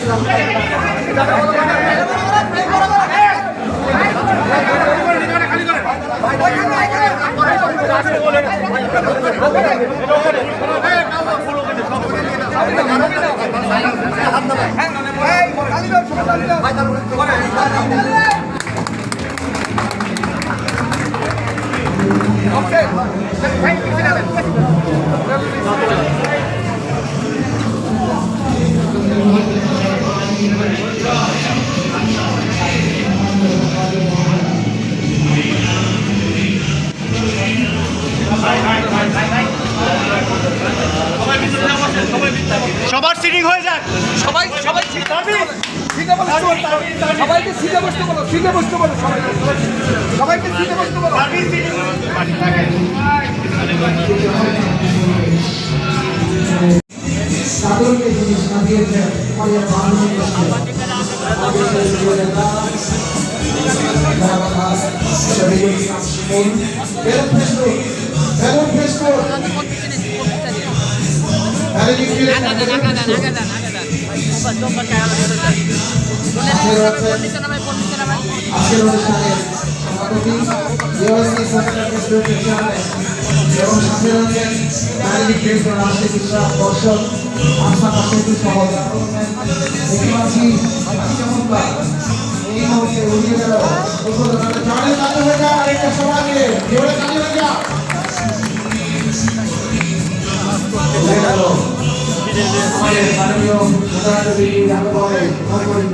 সবার সিটিং হয়ে যাক সবাই সবাই সিটে বলো সবাইকে সিটে বসতে বলো সিটে বসতে বলো সবাইকে সবাইকে সিটে বসতে বলো তাদেরকে যিনি সাজিয়েছেন আমাদের মাননীয় আজকের অনুষ্ঠানের সভাপতি ইউএসসি এবং সাথে রয়েছেন শারীরিক বৃদ্ধ রাজনীতি চিকিৎসা দর্শক আশা কাশেতু সহ দেখতে পাচ্ছি চমৎকার এই মুহূর্তে উড়িয়ে গেল জলের কাজে হয়ে যা আরেকটা সমাজে জোরে কাজে হয়ে যা উড়ে গেল আমাদের মাননীয় প্রধানমন্ত্রী আন্দোলনে মহাপরিণ